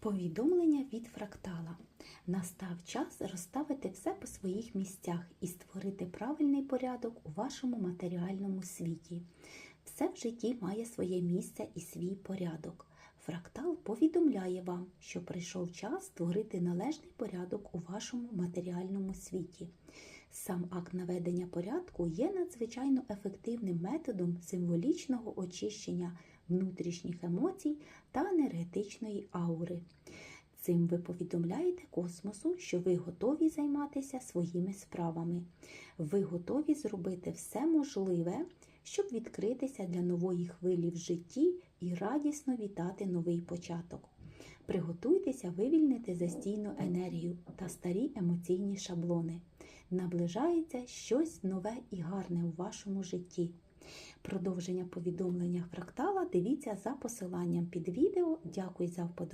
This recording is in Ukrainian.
Повідомлення від фрактала. Настав час розставити все по своїх місцях і створити правильний порядок у вашому матеріальному світі. Все в житті має своє місце і свій порядок. Фрактал повідомляє вам, що прийшов час створити належний порядок у вашому матеріальному світі. Сам акт наведення порядку є надзвичайно ефективним методом символічного очищення внутрішніх емоцій та енергетичної аури. Цим ви повідомляєте космосу, що ви готові займатися своїми справами. Ви готові зробити все можливе, щоб відкритися для нової хвилі в житті і радісно вітати новий початок. Приготуйтеся вивільнити застійну енергію та старі емоційні шаблони. Наближається щось нове і гарне у вашому житті. Продовження повідомлення фрактала дивіться за посиланням під відео. Дякую за вподобання.